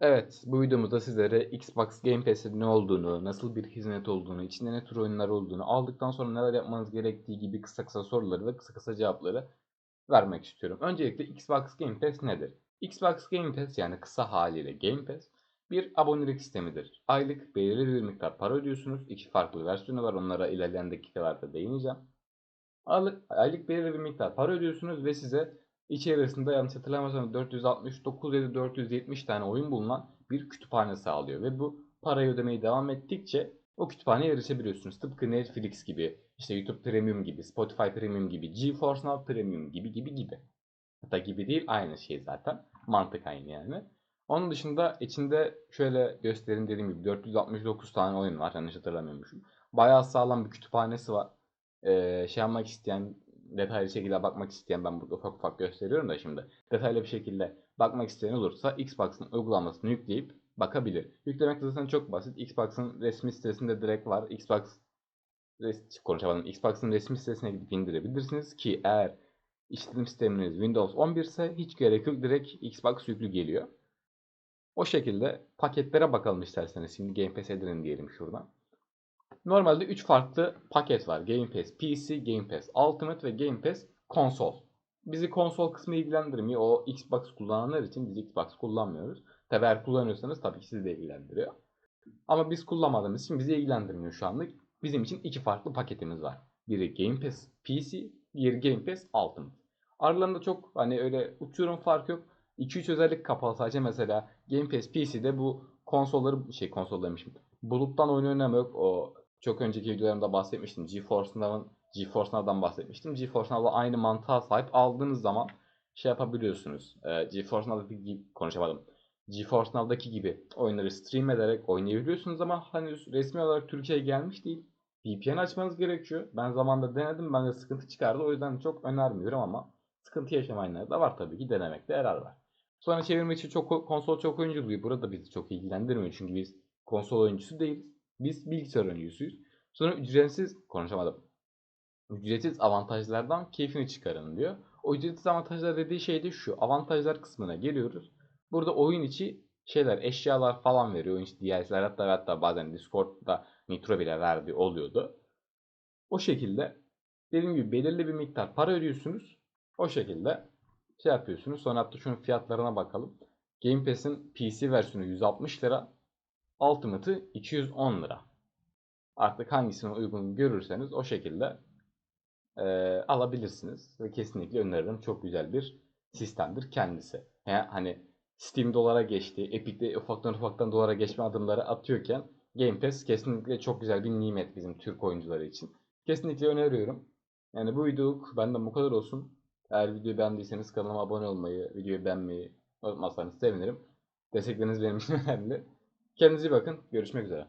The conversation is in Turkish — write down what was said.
Evet, bu videomuzda sizlere Xbox Game Pass'in ne olduğunu, nasıl bir hizmet olduğunu, içinde ne tür oyunlar olduğunu, aldıktan sonra neler yapmanız gerektiği gibi kısa kısa soruları ve kısa kısa cevapları vermek istiyorum. Öncelikle Xbox Game Pass nedir? Xbox Game Pass yani kısa haliyle Game Pass bir abonelik sistemidir. Aylık belirli bir miktar para ödüyorsunuz. İki farklı versiyonu var. Onlara ilerleyen dakikalarda değineceğim. Aylık, aylık belirli bir miktar para ödüyorsunuz ve size içerisinde yanlış hatırlamıyorsam 469 ya da 470 tane oyun bulunan bir kütüphane sağlıyor. Ve bu parayı ödemeye devam ettikçe o kütüphaneye erişebiliyorsunuz. Tıpkı Netflix gibi, işte YouTube Premium gibi, Spotify Premium gibi, GeForce Now Premium gibi gibi gibi. Hatta gibi değil aynı şey zaten. Mantık aynı yani. Onun dışında içinde şöyle göstereyim dediğim gibi 469 tane oyun var yanlış hatırlamıyormuşum. Bayağı sağlam bir kütüphanesi var. Ee, şey yapmak isteyen, detaylı şekilde bakmak isteyen ben burada ufak ufak gösteriyorum da şimdi. Detaylı bir şekilde bakmak isteyen olursa Xbox'ın uygulamasını yükleyip bakabilir. Yüklemek zaten çok basit. Xbox'ın resmi sitesinde direkt var. Xbox res, konuşamadım. Xbox'ın resmi sitesine gidip indirebilirsiniz ki eğer işletim sisteminiz Windows 11 ise hiç gerek yok. Direkt Xbox yüklü geliyor. O şekilde paketlere bakalım isterseniz. Şimdi Game Pass edirin diyelim şuradan. Normalde 3 farklı paket var. Game Pass PC, Game Pass Ultimate ve Game Pass konsol. Bizi konsol kısmı ilgilendirmiyor. O Xbox kullananlar için biz Xbox kullanmıyoruz. Tabi eğer kullanıyorsanız tabii ki sizi de ilgilendiriyor. Ama biz kullanmadığımız için bizi ilgilendirmiyor şu anlık. Bizim için iki farklı paketimiz var. Biri Game Pass PC, diğeri Game Pass Ultimate. Aralarında çok hani öyle uçurum fark yok. 2-3 özellik kapalı sadece mesela Game Pass PC'de bu konsolları şey konsol demişim. Buluttan oyun oynama yok. O çok önceki videolarımda bahsetmiştim. GeForce Now'ın GeForce Now'dan bahsetmiştim. GeForce Now'la aynı mantığa sahip aldığınız zaman şey yapabiliyorsunuz. Ee, GeForce Now'daki gibi konuşamadım. GeForce Now'daki gibi oyunları stream ederek oynayabiliyorsunuz ama henüz resmi olarak Türkiye'ye gelmiş değil. VPN açmanız gerekiyor. Ben zamanında denedim. Bende sıkıntı çıkardı. O yüzden çok önermiyorum ama sıkıntı yaşamayanlar da var tabii ki. Denemekte yarar var. Sonra çevirme için çok konsol çok oyunculuğu. Burada bizi çok ilgilendirmiyor. Çünkü biz konsol oyuncusu değiliz. Biz bilgisayar oyuncusuyuz. Sonra ücretsiz konuşamadım. Ücretsiz avantajlardan keyfini çıkarın diyor. O ücretsiz avantajlar dediği şey de şu. Avantajlar kısmına geliyoruz. Burada oyun içi şeyler, eşyalar falan veriyor. Oyun içi DLC'ler hatta hatta bazen Discord'da Nitro bile verdiği oluyordu. O şekilde dediğim gibi belirli bir miktar para ödüyorsunuz. O şekilde şey yapıyorsunuz. Sonra hatta şunun fiyatlarına bakalım. Game Pass'in PC versiyonu 160 lira. Ultimate'ı 210 lira. Artık hangisini uygun görürseniz o şekilde e, alabilirsiniz. Ve kesinlikle öneririm. Çok güzel bir sistemdir kendisi. Yani hani Steam dolara geçti. Epic'te ufaktan ufaktan dolara geçme adımları atıyorken Game Pass kesinlikle çok güzel bir nimet bizim Türk oyuncuları için. Kesinlikle öneriyorum. Yani bu videoluk benden bu kadar olsun. Eğer videoyu beğendiyseniz kanalıma abone olmayı, videoyu beğenmeyi unutmazsanız sevinirim. Destekleriniz benim için önemli. Kendinize iyi bakın. Görüşmek üzere.